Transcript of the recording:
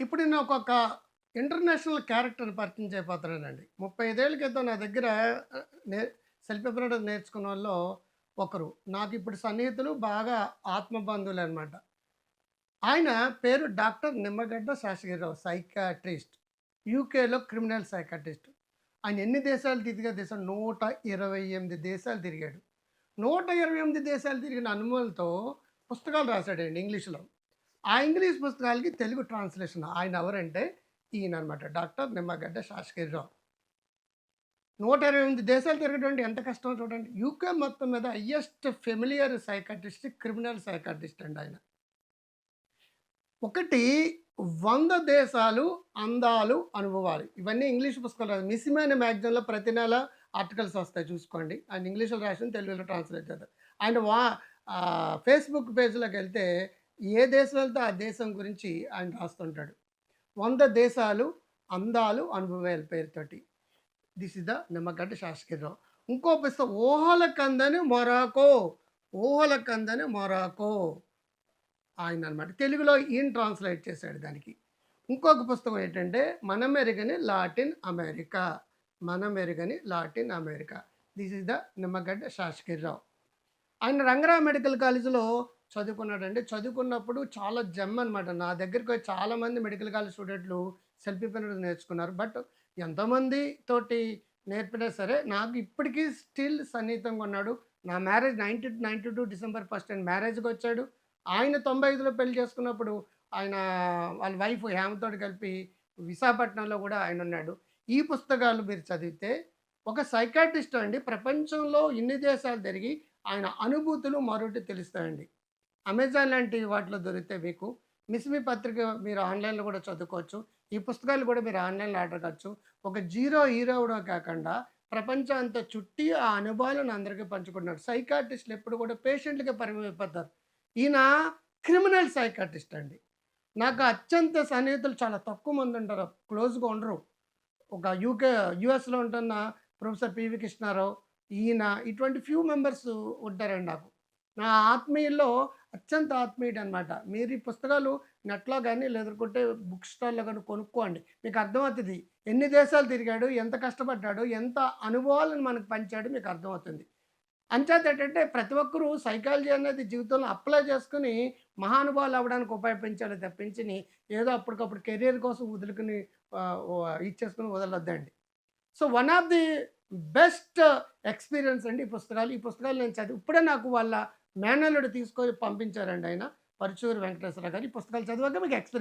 ఇప్పుడు నేను ఒక్కొక్క ఇంటర్నేషనల్ క్యారెక్టర్ పరిచయం చేయబోతున్నానండి. ముప్పై ఐదేళ్ళ క్రితం నా దగ్గర నే సెల్ఫ్ నేర్చుకున్న వాళ్ళు ఒకరు. నాకు ఇప్పుడు సన్నిహితులు బాగా ఆత్మబంధువులు అనమాట ఆయన పేరు డాక్టర్ నిమ్మగడ్డ శాస్త్రిరావు సైకాట్రిస్ట్. యూకేలో క్రిమినల్ సైకాట్రిస్ట్. ఆయన ఎన్ని దేశాలు తిరిగా దేశం నూట ఇరవై ఎనిమిది దేశాలు తిరిగాడు. నూట ఇరవై ఎనిమిది దేశాలు తిరిగిన అనుభవంతో పుస్తకాలు రాశాడండి ఇంగ్లీష్లో. ఆ ఇంగ్లీష్ పుస్తకాలకి తెలుగు ట్రాన్స్లేషన్. ఆయన ఎవరంటే ఈయన అనమాట డాక్టర్ నిమ్మగడ్డ శాస్త్రిరావు నూట ఇరవై ఎనిమిది దేశాలు తిరగడం ఎంత కష్టం చూడండి. యూకే మొత్తం మీద highest familiar psychiatrist criminal psychiatrist అండి ఆయన. ఒకటి వంద దేశాలు అందాలు అనుభవాలు. ఇవన్నీ ఇంగ్లీష్ పుస్తకాలు రాదు మిసిమైన మ్యాగజైన్లో ప్రతి నెల ఆర్టికల్స్ వస్తాయి చూసుకోండి. ఆయన ఇంగ్లీష్లో రాసిన తెలుగులో ట్రాన్స్లేట్ చేస్తారు ఆయన వా ఫేస్బుక్ పేజ్లోకి వెళ్తే ఏ దేశం వెళ్తే ఆ దేశం గురించి ఆయన రాస్తుంటాడు? వంద దేశాలు అందాలు అనుభవాల పేరుతోటి. This is the Nimmagadda Shastrirao ఇంకో పుస్తకం ఊహల కందని మొరాకో ఊహల కందని మొరాకో. ఆయన అనమాట తెలుగులో ఈయన ట్రాన్స్లేట్ చేశాడు దానికి? ఇంకొక పుస్తకం ఏంటంటే మనమెరుగని Latin America. మనమెరుగని Latin America. This is the Nimmagadda Shastrirao ఆయన రంగరావు మెడికల్ కాలేజీలో చదువుకున్నాడండి. చదువుకున్నప్పుడు చాలా జమ్ అనమాట నా దగ్గరికి చాలామంది మెడికల్ కాలేజ్ స్టూడెంట్లు సెల్ఫీ పెన్ నేర్చుకున్నారు. బట్ ఎంతోమంది తోటి నేర్పినా సరే నాకు ఇప్పటికీ స్టిల్ సన్నిహితంగా ఉన్నాడు. నా marriage ninety ninety two December first and మ్యారేజ్కి వచ్చాడు. ఆయన తొంభై ఐదులో పెళ్ళి చేసుకున్నప్పుడు ఆయన వాళ్ళ వైఫ్ హేమతో కలిపి విశాఖపట్నంలో కూడా ఆయన ఉన్నాడు. ఈ పుస్తకాలు మీరు చదివితే ఒక సైకాట్రిస్ట్ అండి. ప్రపంచంలో ఇన్ని దేశాలు తిరిగి ఆయన అనుభూతులు మరొకటి తెలుస్తాయండి. అమెజాన్ లాంటి వాటిలో దొరికితే మీకు మిస్మి పత్రిక మీరు ఆన్లైన్లో కూడా చదువుకోవచ్చు. ఈ పుస్తకాలు కూడా మీరు ఆన్లైన్లో ఆర్డర్ కావచ్చు. ఒక జీరో హీరో కూడా కాకుండా ప్రపంచం అంతా చుట్టి ఆ అనుభవాలను అందరికీ పంచుకుంటున్నారు. సైకాటిస్టులు ఎప్పుడు కూడా పేషెంట్లకే పరిమిపోతారు ఈయన క్రిమినల్ సైకాటిస్ట్ అండి. నాకు అత్యంత సన్నిహితులు చాలా తక్కువ మంది ఉంటారు. క్లోజ్గా ఉండరు. ఒక యూకే యుఎస్లో ఉంటున్న ప్రొఫెసర్ పివి కృష్ణారావు ఈయన ఇటువంటి ఫ్యూ మెంబర్స్ ఉంటారండి నాకు. నా ఆత్మీయుల్లో అత్యంత ఆత్మీయుడు అనమాట మీరు ఈ పుస్తకాలు నెట్లో కానీ లేదనుకుంటే బుక్ స్టాల్లో కానీ కొనుక్కోండి. మీకు అర్థమవుతుంది. ఎన్ని దేశాలు తిరిగాడు ఎంత కష్టపడ్డాడు ఎంత అనుభవాలను మనకు పంచాడు మీకు అర్థమవుతుంది. అంచేత ఏంటంటే ప్రతి ఒక్కరూ సైకాలజీ అనేది జీవితంలో అప్లై చేసుకుని మహానుభావులు అవ్వడానికి ఉపయోగించాలి తప్పించి ఏదో అప్పటికప్పుడు కెరీర్ కోసం వదులుకుని ఇచ్చేసుకుని వదలొద్దండి. So one of the best experience అండి ఈ పుస్తకాలు. ఈ పుస్తకాలు నేను చదివి ఇప్పుడే నాకు వాళ్ళ మేనల్లుడు తీసుకొని పంపించారండి ఆయన. పరుచూరు వెంకటేశ్వర గారు. ఈ పుస్తకాలు చదివాక మీకు ఎక్స్పీరియన్స్